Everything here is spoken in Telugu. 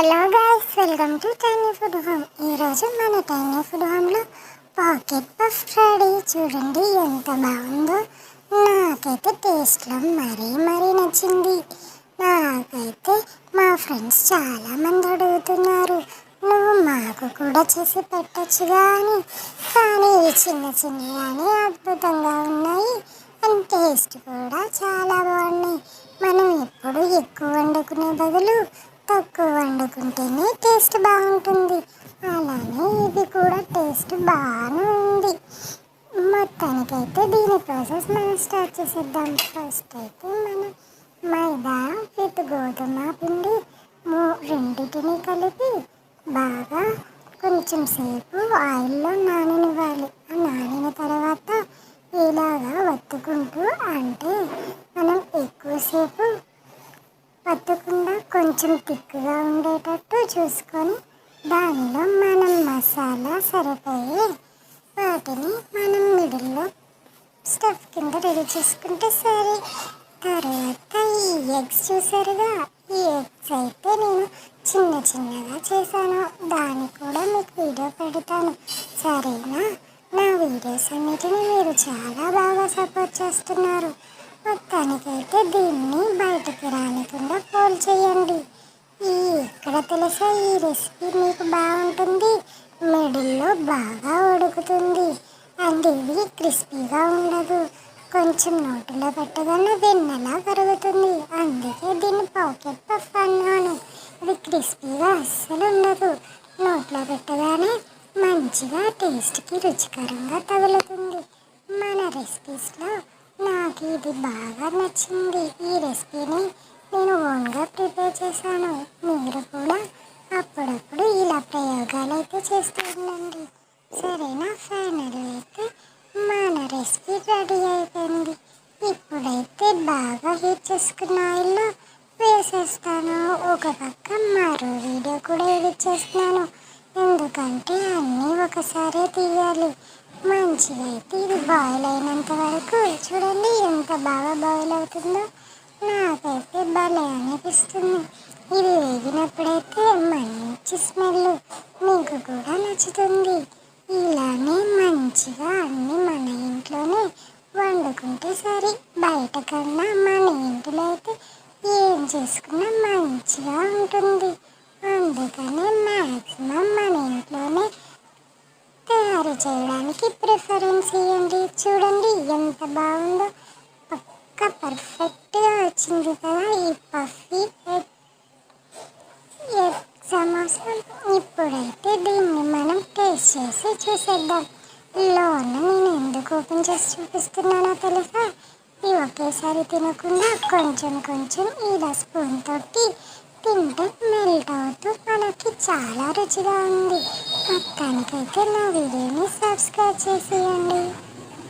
Hello guys welcome to tiny food home ఈరోజు మన టైనీ ఫుడ్ హోమ్లో పాకెట్ పఫ్ ఫ్రైడీ చూడండి ఎంత బాగుందో. నాకైతే టేస్ట్లో మరీ మరీ నచ్చింది. నాకైతే మా ఫ్రెండ్స్ చాలామంది అడుగుతున్నారు. నువ్వు మాకు కూడా చేసి పెట్టచ్చు కానీ కానీ ఇవి చిన్న చిన్న కానీ అద్భుతంగా ఉన్నాయి. అండ్ టేస్ట్ కూడా చాలా బాగున్నాయి. మనం ఎప్పుడు ఎక్కువ వండుకునే బదులు తక్కువ వండుకుంటేనే టేస్ట్ బాగుంటుంది. అలానే ఇది కూడా టేస్ట్ బాగానే ఉంది. మొత్తానికైతే దీని ప్రాసెస్ మనం స్టార్ట్ చేసేద్దాం. ఫస్ట్ అయితే మనం మైదా విత్ గోధుమ పిండి రెండింటిని కలిపి బాగా కొంచెం సేపు ఆయిల్లో నాననివ్వాలి. ఆ నానిన తర్వాత ఇలాగా వత్తుకుంటూ అంటే మనం ఎక్కువసేపు పట్టకుండా కొంచెం తిక్కుగా ఉండేటట్టు చూసుకొని దానిలో మనం మసాలా సరిపోయి వాటిని మనం మిడిల్లో స్టఫ్ కింద రెడీ చేసుకుంటే సరే. తర్వాత ఈ ఎగ్స్ చూసారుగా? ఈ ఎగ్స్ అయితే నేను చిన్న చిన్నగా చేశాను. దాన్ని కూడా మీకు వీడియో పెడతాను. సరేనా? నా వీడియోస్ అన్నిటిని మీరు చాలా బాగా సపోర్ట్ చేస్తున్నారు. మొత్తానికైతే దీన్ని బయటకు రానికుండా పోల్ చేయండి. ఈ ఇక్కడ తెలుసా ఈ రెసిపీ మీకు బాగుంటుంది. మిడిల్లో బాగా ఉడుకుతుంది. అండ్ ఇది క్రిస్పీగా ఉండదు. కొంచెం నోటిలో పెట్టగానే వెన్నెలా కరుగుతుంది అందుకే దీన్ని పాకెట్ పఫ్ అన్నాను. ఇది క్రిస్పీగా అస్సలు ఉండదు. నోట్లో పెట్టగానే మంచిగా టేస్ట్కి రుచికరంగా తగులుతుంది. మన రెసిపీస్లో నాకు ఇది బాగా నచ్చింది. ఈ రెసిపీని నేను ఓన్గా ప్రిపేర్ చేశాను. మీరు కూడా అప్పుడప్పుడు ఇలా ప్రయోగాలు అయితే చేస్తూ ఉండండి. సరేనా? ఫైనల్ అయితే మన రెసిపీ రెడీ అయిపోయింది. ఇప్పుడైతే బాగా హీట్ చేసుకున్న ఆయిల్లో వేసేస్తాను. ఒక పక్క మరో వీడియో కూడా ఎడిట్ చేస్తున్నాను. ఎందుకంటే అన్నీ ఒకసారే తీయాలి. మంచిగా అయితే ఇది బాయిల్ అయినంత వరకు చూడండి ఎంత బాగా బాయిల్ అవుతుందో. నాకైతే భలే అనిపిస్తుంది. ఇది వేగినప్పుడైతే మంచి స్మెల్ మీకు కూడా నచ్చుతుంది. ఇలానే మంచిగా అన్నీ మన ఇంట్లోనే వండుకుంటే సరే. బయట కన్నా మన ఇంట్లో అయితే ఏం చేసుకున్నా మంచిగా ఉంటుంది. అందుకనే మ్యాక్సిమం మన ఇంట్లోనే తయారు చేయడానికి ప్రిఫరెన్స్ ఇవ్వండి చూడండి ఎంత బాగుందో. పక్క పర్ఫెక్ట్గా వచ్చింది కదా ఈ పఫీ ఎగ్ సమోసా ఇప్పుడైతే దీన్ని మనం టేస్ట్ చేసి చూసేద్దాం. లోన నేను ఎందుకు ఓపెన్ చేసి చూపిస్తున్నానో తెలుసా? ఇది ఒకేసారి తినకుండా కొంచెం కొంచెం ఇలా స్పూన్ తోటి తింటే మెల్ట్ అవుతూ మనకి చాలా రుచిగా ఉంది. మొత్తానికైతే నా వీడియోని సబ్స్క్రైబ్ చేసేయండి.